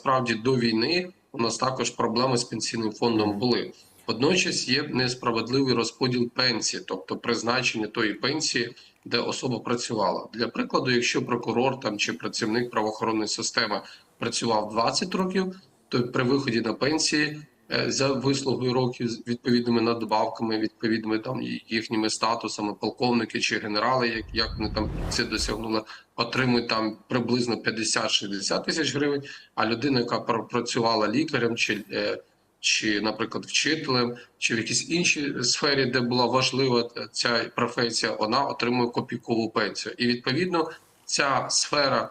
насправді до війни у нас також проблеми з пенсійним фондом були. Водночас є несправедливий розподіл пенсії, тобто призначення тої пенсії, де особа працювала. Для прикладу, якщо прокурор там чи працівник правоохоронної системи працював 20 років, то при виході на пенсії за вислугою років з відповідними надбавками, відповідними там їхніми статусами, полковники чи генерали, як, як вони там це досягнули, отримують там приблизно 50-60 тисяч гривень. А людина, яка пр- працювала лікарем чи е, чи, наприклад, вчителем, чи в якійсь іншій сфері, де була важлива е, ця професія, вона отримує копійкову пенсію. І відповідно ця сфера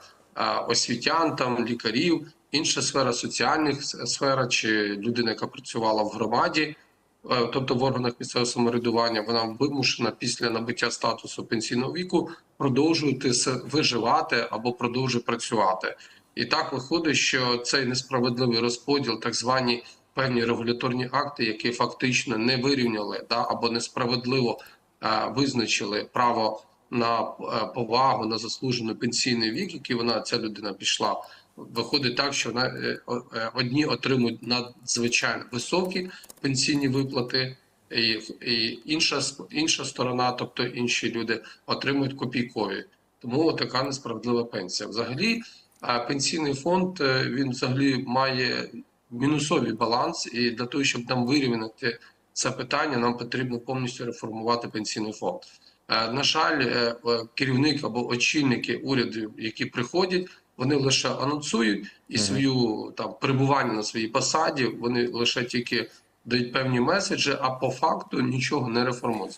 освітян, там лікарів, інша сфера соціальних сфера, чи людина, яка працювала в громаді, е, тобто в органах місцевого самоврядування, вона вимушена після набуття статусу пенсійного віку продовжувати виживати або продовжує працювати. І так виходить, що цей несправедливий розподіл, так звані певні регуляторні акти, які фактично не вирівняли да, або несправедливо е, визначили право на е, повагу, на заслужений пенсійний вік, який вона ця людина пішла. Виходить так, що вона е, е, одні отримують надзвичайно високі пенсійні виплати, і, і інша інша сторона, тобто інші люди, отримують копійкові. Тому така несправедлива пенсія. Взагалі, пенсійний фонд він взагалі має мінусовий баланс, і для того, щоб нам вирівняти це питання, нам потрібно повністю реформувати пенсійний фонд. Е, На жаль, е, керівник або очільники урядів, які приходять, вони лише анонсують і свою там перебування на своїй посаді, вони лише тільки дають певні меседжі, а по факту нічого не реформується.